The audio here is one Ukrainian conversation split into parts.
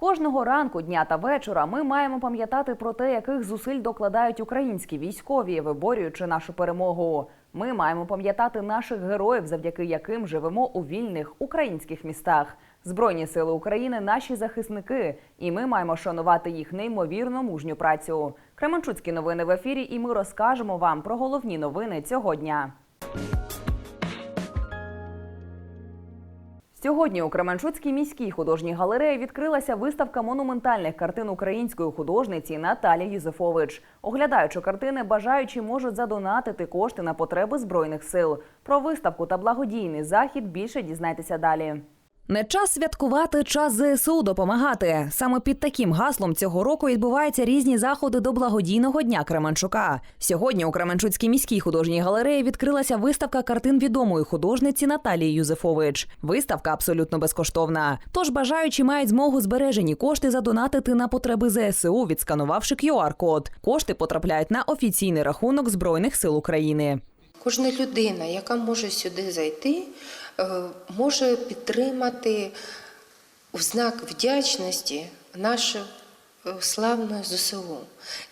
Кожного ранку, дня та вечора ми маємо пам'ятати про те, яких зусиль докладають українські військові, виборюючи нашу перемогу. Ми маємо пам'ятати наших героїв, завдяки яким живемо у вільних українських містах. Збройні сили України наші захисники, і ми маємо шанувати їх неймовірно мужню працю. Кременчуцькі новини в ефірі, і ми розкажемо вам про головні новини цього дня. Сьогодні у Кременчуцькій міській художній галереї відкрилася виставка монументальних картин української художниці Наталі Юзефович. Оглядаючи картини, бажаючі можуть задонатити кошти на потреби збройних сил. Про виставку та благодійний захід більше дізнайтеся далі. Не час святкувати, час ЗСУ допомагати. Саме під таким гаслом цього року відбуваються різні заходи до благодійного дня Кременчука. Сьогодні у Кременчуцькій міській художній галереї відкрилася виставка картин відомої художниці Наталії Юзефович. Виставка абсолютно безкоштовна. Тож бажаючі мають змогу збережені кошти задонатити на потреби ЗСУ, відсканувавши QR-код. Кошти потрапляють на офіційний рахунок Збройних сил України. Кожна людина, яка може сюди зайти, може підтримати в знак вдячності нашу е, славну ЗСУ.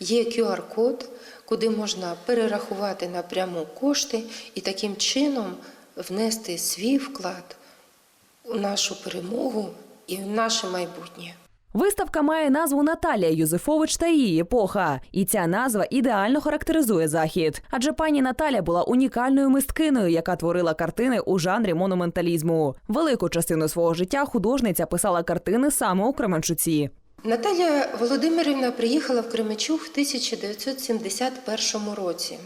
Є QR-код, куди можна перерахувати напряму кошти і таким чином внести свій вклад у нашу перемогу і в наше майбутнє. Виставка має назву Наталія Юзефович та її епоха, і ця назва ідеально характеризує захід. Адже пані Наталя була унікальною мисткиною, яка творила картини у жанрі монументалізму. Велику частину свого життя художниця писала картини саме у Кременчуці. Наталя Володимирівна приїхала в Кременчук в 1971 році.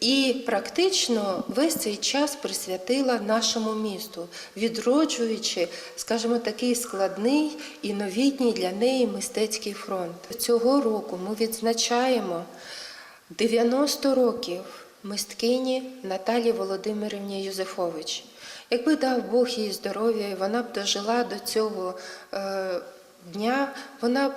І практично весь цей час присвятила нашому місту, відроджуючи, скажімо, такий складний і новітній для неї мистецький фронт. Цього року ми відзначаємо 90 років мисткині Наталі Володимирівні Юзефович. Якби дав Бог їй здоров'я, і вона б дожила до цього е, дня, вона б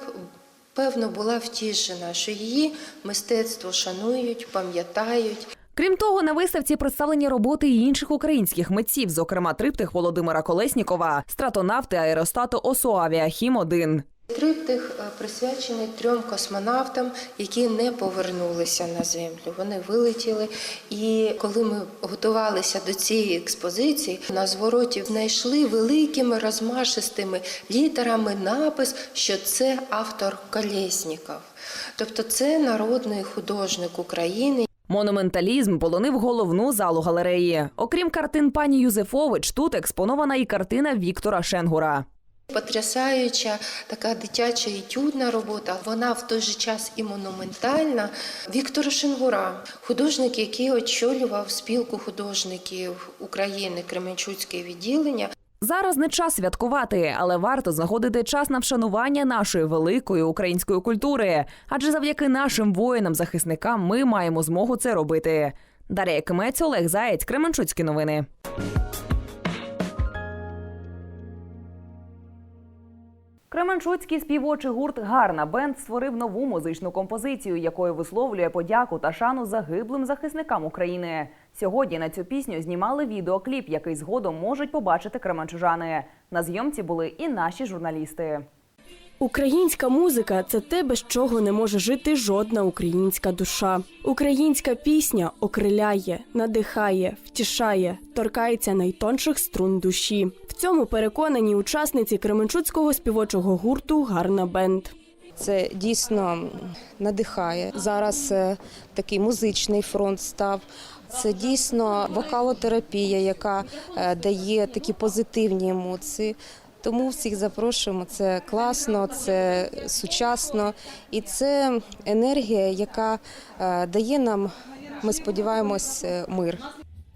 певно була втішена, що її мистецтво шанують, пам'ятають. Крім того, на виставці представлені роботи і інших українських митців, зокрема триптих Володимира Колеснікова, стратонавти аеростату Осуавія Хім 1 Триптих е, присвячений трьом космонавтам, які не повернулися на землю. Вони вилетіли. І коли ми готувалися до цієї експозиції, на звороті знайшли великими розмашистими літерами напис, що це автор Колєсніков. Тобто це народний художник України. Монументалізм полонив головну залу галереї. Окрім картин пані Юзефович, тут експонована і картина Віктора Шенгура. Потрясаюча така дитяча етюдна робота. Вона в той же час і монументальна. Віктор Шенгура, художник, який очолював спілку художників України Кременчуцьке відділення. Зараз не час святкувати, але варто знаходити час на вшанування нашої великої української культури. Адже завдяки нашим воїнам-захисникам ми маємо змогу це робити. Дар'я Кимець, Олег Заєць, Кременчуцькі новини. Кременчуцький співочий гурт Гарна Бенд створив нову музичну композицію, якою висловлює подяку та шану загиблим захисникам України. Сьогодні на цю пісню знімали відеокліп, який згодом можуть побачити кременчужани. На зйомці були і наші журналісти. Українська музика це те, без чого не може жити жодна українська душа. Українська пісня окриляє, надихає, втішає, торкається найтонших струн душі. В цьому переконані учасниці Кременчуцького співочого гурту Гарна бенд. Це дійсно надихає. Зараз е, такий музичний фронт став. Це дійсно вокалотерапія, яка е, дає такі позитивні емоції. Тому всіх запрошуємо. Це класно, це сучасно і це енергія, яка е, дає нам, ми сподіваємось, е, мир.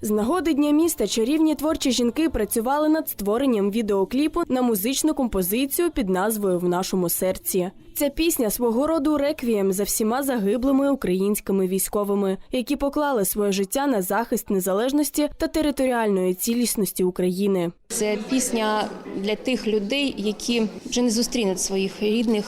З нагоди дня міста чарівні творчі жінки працювали над створенням відеокліпу на музичну композицію під назвою В нашому серці. Ця пісня свого роду реквієм за всіма загиблими українськими військовими, які поклали своє життя на захист незалежності та територіальної цілісності України. Це пісня для тих людей, які вже не зустрінуть своїх рідних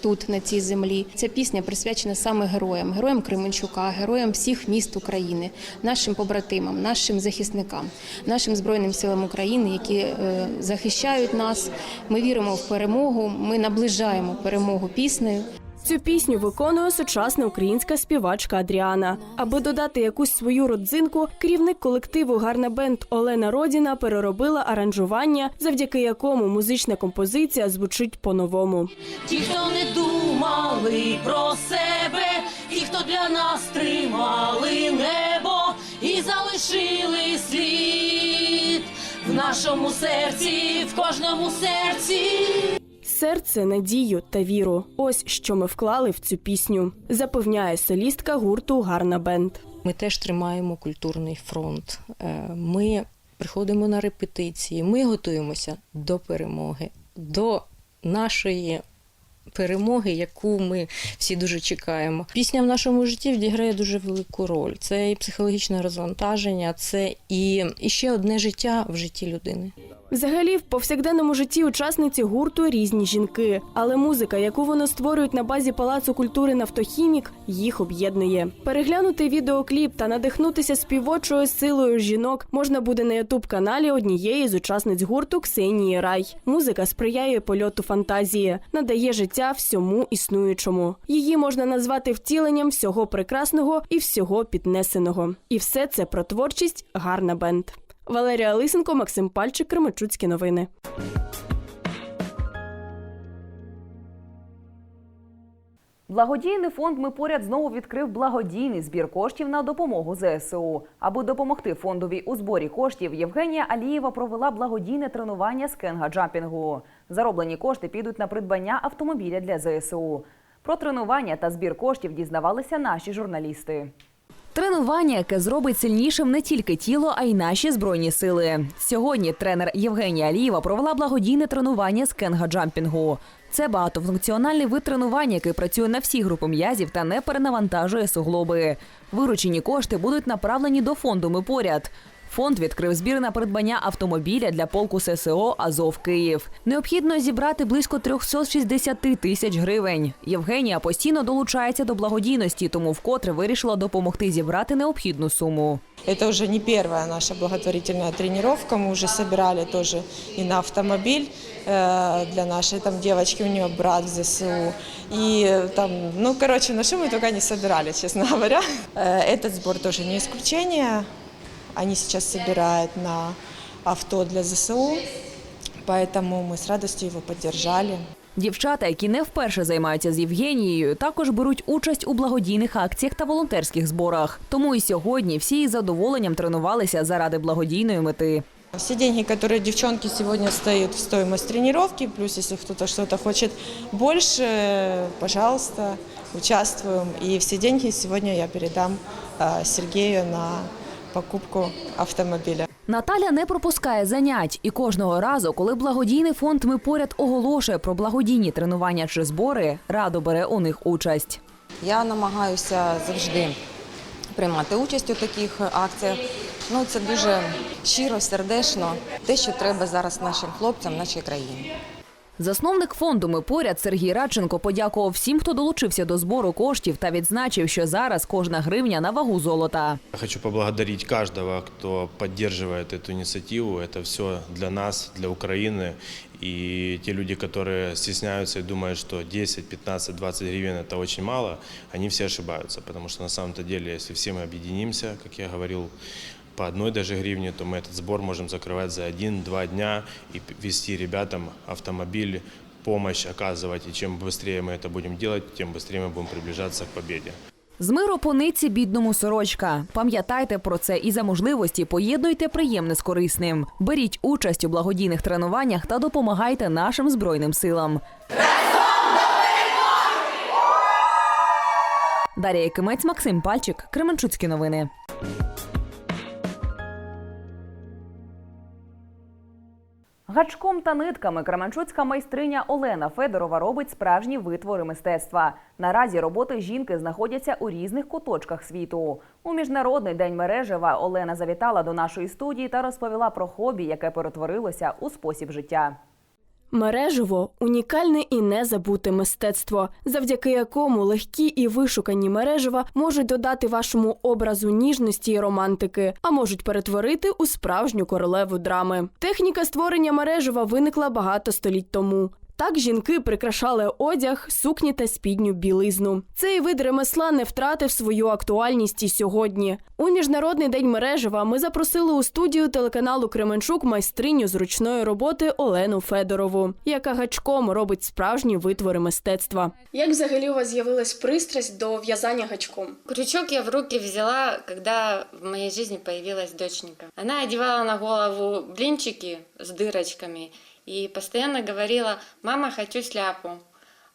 тут, на цій землі. Ця пісня присвячена саме героям, героям Кременчука, героям всіх міст України, нашим побратимам, нашим захисникам, нашим збройним силам України, які е, захищають нас. Ми віримо в перемогу. Ми наближаємо перемогу піснею. Цю пісню виконує сучасна українська співачка Адріана. Аби додати якусь свою родзинку, керівник колективу Гарна бенд Олена Родіна переробила аранжування, завдяки якому музична композиція звучить по-новому. Ті, хто не думали про себе, ті, хто для нас тримали небо і залишили слід в нашому серці, в кожному серці. Серце, надію та віру. Ось що ми вклали в цю пісню, запевняє солістка гурту Гарна бенд. Ми теж тримаємо культурний фронт. Е, Ми приходимо на репетиції, ми готуємося до перемоги, до нашої перемоги, яку ми всі дуже чекаємо. Пісня в нашому житті відіграє дуже велику роль. Це і психологічне розвантаження, це і, і ще одне життя в житті людини. Взагалі, в повсякденному житті учасниці гурту різні жінки, але музика, яку вони створюють на базі Палацу культури Нафтохімік, їх об'єднує. Переглянути відеокліп та надихнутися співочою силою жінок можна буде на ютуб каналі однієї з учасниць гурту Ксенії Рай. Музика сприяє польоту фантазії, надає життя всьому існуючому. Її можна назвати втіленням всього прекрасного і всього піднесеного. І все це про творчість гарна бенд. Валерія Лисенко, Максим Пальчик, Кременчуцькі новини. Благодійний фонд Ми поряд знову відкрив благодійний збір коштів на допомогу ЗСУ. Аби допомогти фондові у зборі коштів, Євгенія Алієва провела благодійне тренування з кенга-джампінгу. Зароблені кошти підуть на придбання автомобіля для ЗСУ. Про тренування та збір коштів дізнавалися наші журналісти. Тренування, яке зробить сильнішим не тільки тіло, а й наші збройні сили. Сьогодні тренер Євгенія Алієва провела благодійне тренування з кенга-джампінгу. Це багатофункціональний вид тренування, який працює на всі групи м'язів та не перенавантажує суглоби. Виручені кошти будуть направлені до фонду «Ми поряд. Фонд відкрив збір на придбання автомобіля для полку ССО Азов Київ. Необхідно зібрати близько 360 тисяч гривень. Євгенія постійно долучається до благодійності, тому вкотре вирішила допомогти зібрати необхідну суму. Это уже не первая наша благотворительная тренировка. Мы уже собирали тоже и на автомобиль э, для нашей там девочки, у нее брат в ЗСУ. И э, там, ну, короче, на что мы только не собирали, честно говоря. Э, Этот сбор тоже не исключение. Они сейчас собирают на авто для ЗСУ, поэтому мы с радостью его поддержали. Дівчата, які не вперше займаються з Євгенією, також беруть участь у благодійних акціях та волонтерських зборах. Тому і сьогодні всі із задоволенням тренувалися заради благодійної мети. Все деньги, которые девчонки сегодня стоят в стоимость тренировки, плюс если кто-то что-то хочет больше, пожалуйста, участвуем. И все деньги сегодня я передам э, Сергею на покупку автомобиля. Наталя не пропускає занять, і кожного разу, коли благодійний фонд ми поряд оголошує про благодійні тренування чи збори, радо бере у них участь. Я намагаюся завжди приймати участь у таких акціях. Ну це дуже щиро, сердечно, те, що треба зараз нашим хлопцям, нашій країні. Засновник фонду Ми поряд Сергій Радченко подякував всім, хто долучився до збору коштів та відзначив, що зараз кожна гривня на вагу золота. Я хочу поблагодарить каждого, кто поддерживает эту инициативу. Это все для нас, для Украины. И те люди, которые стесняются и думают, что 10, 15, 20 гривен это очень мало, они все ошибаются. Потому что на самом-то деле, если все мы объединимся, как я говорил, по одной даже гривне, то мы этот сбор можем закрывать за один-два дня и вести ребятам автомобиль, помощь оказывать. И чем быстрее мы это будем делать, тем быстрее мы будем приближаться к победе. З миру пониці бідному сорочка. Пам'ятайте про це і за можливості поєднуйте приємне з корисним. Беріть участь у благодійних тренуваннях та допомагайте нашим збройним силам. Дар'я Якимець, Максим Пальчик, Кременчуцькі новини. Гачком та нитками кременчуцька майстриня Олена Федорова робить справжні витвори мистецтва. Наразі роботи жінки знаходяться у різних куточках світу. У міжнародний день мережева Олена завітала до нашої студії та розповіла про хобі, яке перетворилося у спосіб життя. Мережево унікальне і незабуте мистецтво, завдяки якому легкі і вишукані мережева можуть додати вашому образу ніжності і романтики, а можуть перетворити у справжню королеву драми. Техніка створення мережева виникла багато століть тому. Так жінки прикрашали одяг, сукні та спідню білизну. Цей вид ремесла не втратив свою актуальність і сьогодні. У міжнародний день мережева ми запросили у студію телеканалу Кременчук майстриню з ручної роботи Олену Федорову, яка гачком робить справжні витвори мистецтва. Як взагалі у вас з'явилась пристрасть до в'язання гачком? Крючок я в руки взяла, когда в моей жизни появилась доченька. Она одевала на голову блинчики с дырочками и постоянно говорила, мама, хочу шляпу.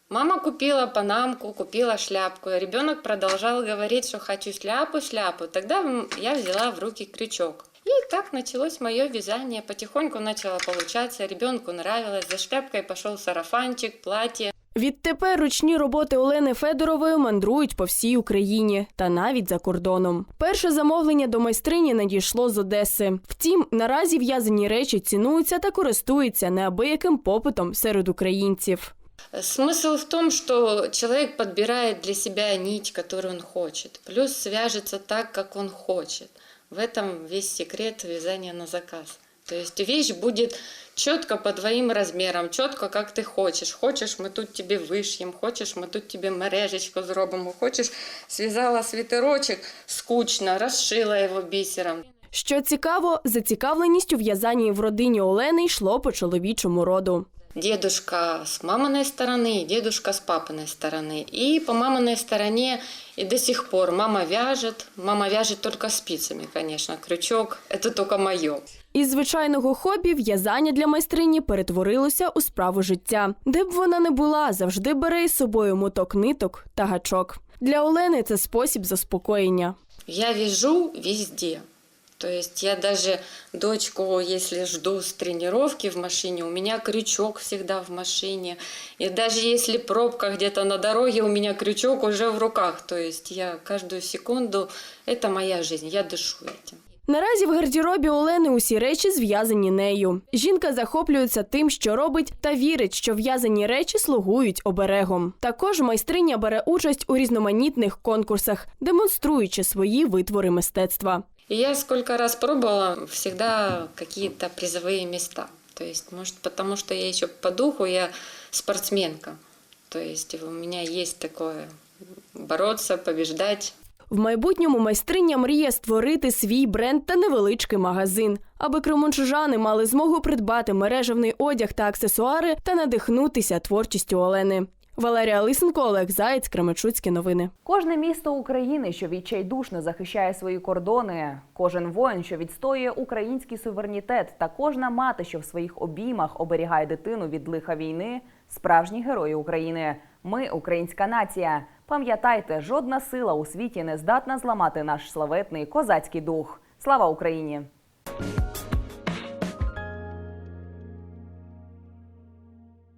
Мама купила панамку, купила шляпку. Ребенок продолжал говорить, что хочу шляпу, шляпу. Тогда я взяла в руки крючок. И так началось мое вязание. Потихоньку начало получаться, ребенку нравилось. За шляпкой пошел сарафанчик, платье. Відтепер ручні роботи Олени Федорової мандрують по всій Україні та навіть за кордоном. Перше замовлення до майстрині надійшло з Одеси. Втім, наразі в'язані речі цінуються та користуються неабияким попитом серед українців. Смысл в том, что человек подбирает для себя нить, которую он хочет, плюс свяжется так, как он хочет. В этом весь секрет вязания на заказ. То есть вещь будет четко по твоим размерам, четко как ты хочешь. Хочешь, мы тут тебе вышьем, хочешь, мы тут тебе мережечку зробимо, хочешь, связала свитерочек, скучно, расшила его бисером. Що цікаво, зацікавленість у в'язанні в родині Олени йшло по чоловічому роду. Дедушка с маминой стороны и дедушка с папиной стороны. И по маминой стороне и до сих пор мама вяжет. Мама вяжет только спицами, конечно. Крючок – это только мое. Із звичайного хобі в'язання для майстрині перетворилося у справу життя. Де б вона не була, завжди бере із собою моток ниток та гачок. Для Олени це спосіб заспокоєння. Я вяжу везде. То есть я даже дочку, если жду с тренировки в машине, у меня крючок всегда в машине. И даже если пробка где-то на дороге, у меня крючок уже в руках. То есть я каждую секунду, это моя жизнь, я дышу этим. Наразі в гардеробі Олени усі речі зв'язані нею. Жінка захоплюється тим, що робить, та вірить, що в'язані речі слугують оберегом. Також майстриня бере участь у різноманітних конкурсах, демонструючи свої витвори мистецтва. И я сколько раз пробовала, всегда какие-то призовые места. То есть, может, потому что я еще по духу, я спортсменка. То есть у меня есть такое бороться, побеждать. В майбутньому майстриня мріє створити свій бренд та невеличкий магазин, аби кременчужани мали змогу придбати мережевний одяг та аксесуари та надихнутися творчістю Олени. Валерія Лисенко, Олег Заєць, Кременчуцькі новини. Кожне місто України, що відчайдушно захищає свої кордони, кожен воїн, що відстоює український суверенітет, та кожна мати, що в своїх обіймах оберігає дитину від лиха війни, справжні герої України. Ми українська нація. Пам'ятайте, жодна сила у світі не здатна зламати наш славетний козацький дух. Слава Україні!